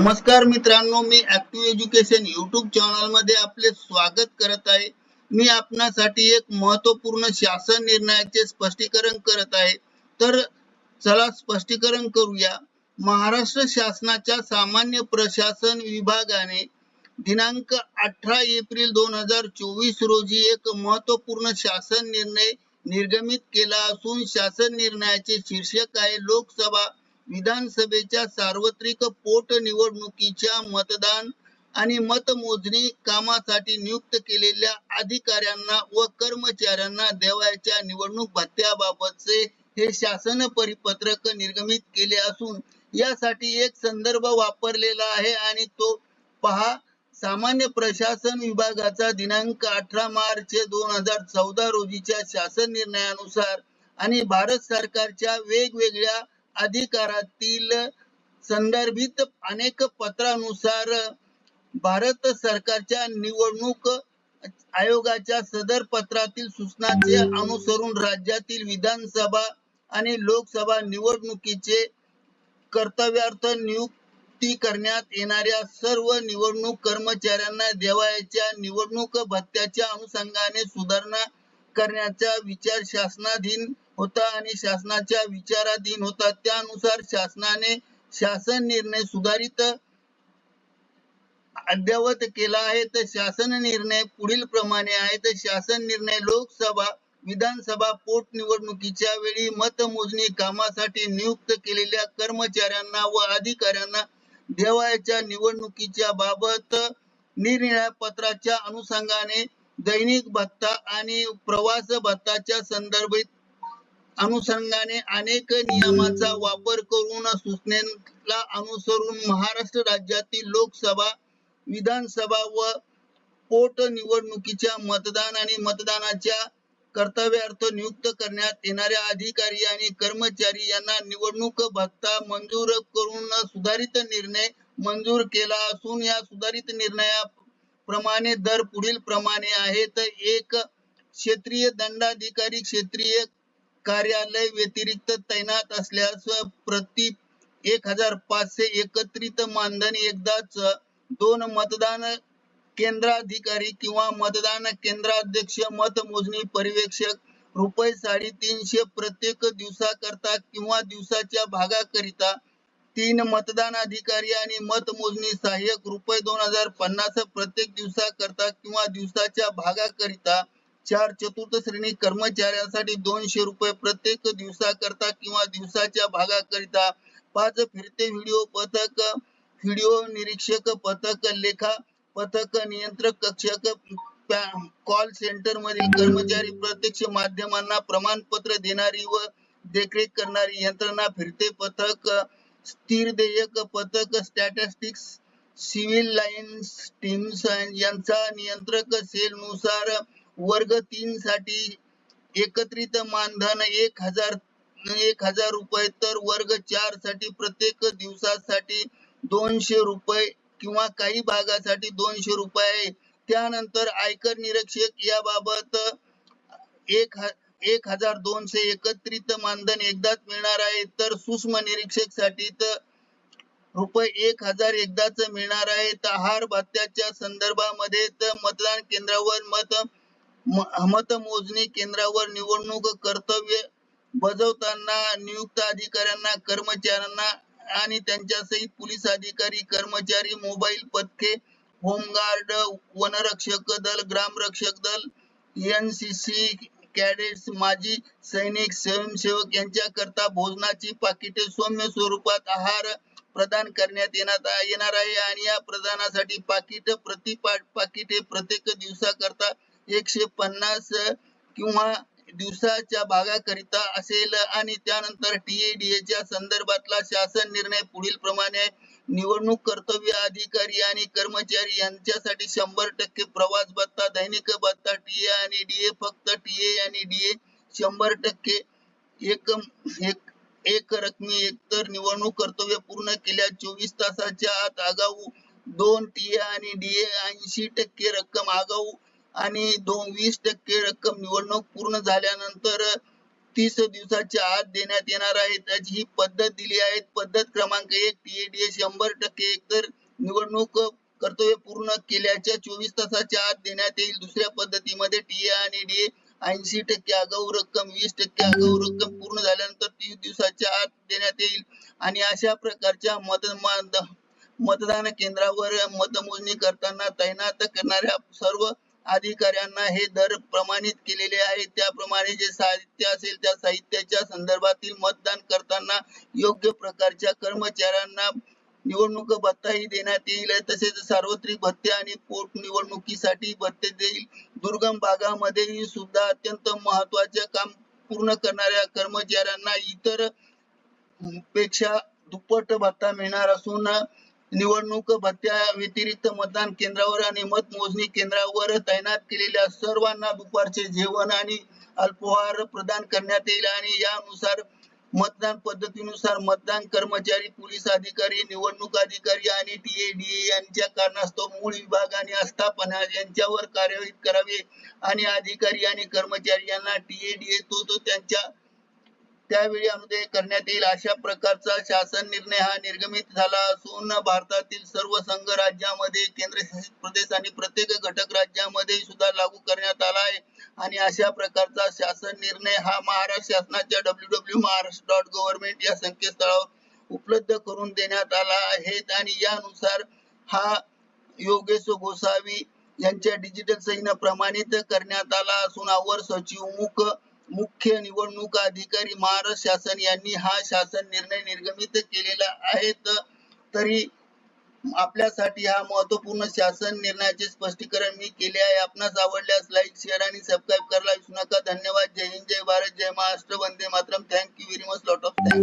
नमस्कार मित्रांनो मी ऍक्टिव्ह एज्युकेशन युट्यूब चॅनलमध्ये आपले स्वागत करत आहे. मी आपणासाठी एक महत्त्वपूर्ण शासन निर्णयाचे स्पष्टीकरण करत आहे. तर चला स्पष्टीकरण करूया. महाराष्ट्र शासनाच्या सामान्य प्रशासन विभागाने दिनांक अठरा एप्रिल दोन हजार चोवीस रोजी एक महत्त्वपूर्ण शासन निर्णय निर्गमित केला असून शासन निर्णयाचे शीर्षक आहे लोकसभा. विधानसभेच्या सार्वत्रिक पोटनिवडणुकीच्या मतदान आणि मतमोजणी कामासाठी नियुक्त केलेल्या अधिकाऱ्यांना व कर्मचाऱ्यांना देवायच्या निवडणूक भत्त्याबाबतचे हे शासन परिपत्रक निर्गमित केले असून यासाठी एक संदर्भ वापरलेला आहे आणि तो पहा. सामान्य प्रशासन विभागाचा दिनांक अठरा मार्च दोन हजार चौदा रोजीच्या शासन निर्णयानुसार आणि भारत सरकारच्या वेगवेगळ्या अधिकारातील संदर्भित अनेक पत्रानुसार भारत सरकारच्या निवडणूक आयोगाच्या सदर पत्रातील सूचनाचे अनुसरून राज्यातील विधानसभा आणि लोकसभा निवडणुकीचे कर्तव्यार्थ नियुक्ती करण्यात येणाऱ्या सर्व निवडणूक कर्मचाऱ्यांना देवायच्या निवडणूक भत्त्याच्या अनुषंगाने सुधारणा करण्याचा विचार शासनाधीन होता आणि शासनाच्या विचाराधीन होता. त्यानुसार शासनाने शासन निर्णय सुधारित अद्यावत केला आहे. तर शासन निर्णय पुढील प्रमाणे आहे. तर शासन निर्णय लोकसभा विधानसभा पोटनिवडणुकीच्या वेळी मतमोजणी कामासाठी नियुक्त केलेल्या कर्मचाऱ्यांना व अधिकाऱ्यांना देवायच्या निवडणुकीच्या बाबत निरनिळ्या पत्राच्या अनुषंगाने दैनिक भत्ता आणि प्रवास भत्ताच्या संदर्भित अनुषंगाने अनेक नियमाचा वापर करून सूचनेला अनुसरून महाराष्ट्र राज्यातील लोकसभा विधानसभा व पोटनिवडणुकीच्या मतदान आणि मतदानाच्या कर्तव्यार्थ नियुक्त करण्यात येणाऱ्या अधिकारी आणि कर्मचारी यांना निवडणूक भत्ता मंजूर करून सुधारित निर्णय मंजूर केला असून या सुधारित निर्णयाप्रमाणे दर पुढील प्रमाणे आहेत. एक क्षेत्रीय दंडाधिकारी क्षेत्रीय कार्यालय व्यतिरिक्त तैनात असल्यास प्रति एक हजार पाचशे एकत्रित मानधन एकदाच दोन मतदान केंद्राधिकारी किंवा मतदान केंद्राध्यक्ष मतमोजणी पर्यवेक्षक रुपये साडेतीनशे प्रत्येक दिवसाकरता किंवा दिवसाच्या भागाकरिता तीन मतदान अधिकारी आणि मतमोजणी सहाय्यक रुपये दोन हजार पन्नास प्रत्येक दिवसाकरता किंवा दिवसाच्या भागाकरिता चार चतुर्थ श्रेणी कर्मचाऱ्यांसाठी दोनशे रुपये प्रत्येक दिवसाकरता किंवा दिवसाच्या भागाकरिता. पाच फिरते व्हिडिओ पथक व्हिडिओ निरीक्षक पथक लेखा पथक नियंत्रक कक्षक कॉल सेंटर मधील कर्मचारी प्रत्यक्ष माध्यमांना प्रमाणपत्र देणारी व देखरेख करणारी यंत्रणा फिरते पथक स्थिर देयक पथक स्टॅटिस्टिक्स सिव्हिल लाईन्स टीम्स यांचा नियंत्रक सेल नुसार वर्ग तीन साठी एकत्रित मानधन एक हजार एक हजार रुपये तर वर्ग चारसाठी प्रत्येक दिवसासाठी दोनशे रुपये किंवा काही भागासाठी दोनशे रुपये. आहे त्यानंतर आयकर निरीक्षक याबाबत एक एक हजार दोनशे एकत्रित मानधन एकदाच मिळणार आहे तर सूक्ष्म निरीक्षकसाठी तर रुपये एक हजार एकदाच मिळणार आहे तर हार भत्त्याच्या संदर्भामध्ये तर मतदान केंद्रावर मत मतमोजणी केंद्रावर निवडणूक कर्तव्य बजावताना नियुक्त अधिकाऱ्यांना कर्मचाऱ्यांना आणि त्यांच्या सहित पोलीस अधिकारी कर्मचारी मोबाईल पथके होमगार्ड वनरक्षक दल ग्रामरक्षक दल एनसीसी कॅडेट्स माजी सैनिक स्वयंसेवक यांच्याकरता भोजनाची पाकिटे सौम्य स्वरूपात आहार प्रदान करण्यात येणार आहे. आणि या प्रदानासाठी पाकिट प्रति पाकिटे प्रत्येक दिवसाकरता एकशे पन्नास किंवा दिवसाच्या भागाकरिता असेल. आणि त्यानंतर टीएडीए च्या संदर्भातला शासन निर्णय पुढील प्रमाणे निवडणूक कर्तव्य अधिकारी आणि कर्मचारी यांच्यासाठी शंभर टक्के प्रवास भत्ता दैनिक भत्ता टीए आणि डीए फक्त टीए आणि डीए शंभर टक्के एक एक एक रकमी एकतर निवडणूक कर्तव्य पूर्ण केल्या चोवीस तासाच्या आत आगाऊ दोन टीए आणि डीए ऐंशी टक्के रक्कम आगाऊ आणि दोन वीस टक्के रक्कम निवडणूक पूर्ण झाल्यानंतर तीस दिवसाच्या आत देण्यात येणार आहे. त्याची ही पद्धत दिली आहे. पद्धत क्रमांक एक टीएडीए शंभर टक्के एकतर निवडणूक कर्तव्य पूर्ण केल्याच्या चोवीस तासाच्या आत देण्यात येईल. दुसऱ्या पद्धतीमध्ये टीए आणि डीए ऐंशी टक्के आगाऊ रक्कम वीस टक्के आगाऊ रक्कम पूर्ण झाल्यानंतर तीस दिवसाच्या आत देण्यात येईल. आणि अशा प्रकारच्या मतदान मतदान केंद्रावर मतमोजणी करताना तैनात करणाऱ्या सर्व अधिकाऱ्यांना हे दर प्रमाणित केलेले आहे. त्याप्रमाणे जे साहित्य असेल त्या साहित्याच्या संदर्भातील मतदान करताना योग्य प्रकारच्या कर्मचाऱ्यांना निवडणूक भत्ताही देण्यात येईल. तसेच सार्वत्रिक भत्ते आणि पोटनिवडणुकीसाठी भत्ते देईल. दुर्गम भागामध्येही सुद्धा अत्यंत महत्त्वाचे काम पूर्ण करणाऱ्या कर्मचाऱ्यांना इतरपेक्षा दुप्पट भत्ता मिळणार असून निवडणूक भत्त्या व्यतिरिक्त मतदान केंद्रावर आणि मतमोजणी केंद्रावर तैनात केलेल्या सर्वांना दुपारचे जेवण आणि अल्पोहार प्रदान करण्यात येईल. आणि यानुसार मतदान पद्धतीनुसार मतदान कर्मचारी पोलीस अधिकारी निवडणूक अधिकारी आणि टीएडीए यांच्या कारणास्तव मूळ विभाग आणि आस्थापना यांच्यावर कार्यवाही करावी. आणि अधिकारी आणि कर्मचारी यांना टीएडीए तो तो त्यांच्या त्यावेळी अनुदय करण्यात येईल. अशा प्रकारचा शासन निर्णय हा निर्गमित झाला असून भारतातील सर्व संघ राज्यामध्ये केंद्रशासित प्रदेश आणि प्रत्येक घटक राज्यामध्ये सुद्धा लागू करण्यात आला आहे. आणि अशा प्रकारचा शासन निर्णय हा महाराष्ट्र शासनाच्या W W Maharashtra dot government या संकेतस्थळावर उपलब्ध करून देण्यात आला आहे. आणि यानुसार हा योगेश गोसावी यांच्या डिजिटल सहीनं प्रमाणित करण्यात आला असून अवर सचिव मुख मुख्य निवडणूक अधिकारी महाराष्ट्र शासन यांनी हा शासन निर्णय निर्गमित केलेला आहे. तरी आपल्यासाठी हा महत्त्वपूर्ण शासन निर्णयाचे स्पष्टीकरण मी केले आहे. आपणास आवडल्यास लाईक शेअर आणि सबस्क्राईब करायला विसरू नका. धन्यवाद. जय हिंद जय भारत जय महाराष्ट्र. वंदे Mataram. Thank you very much lot of thanks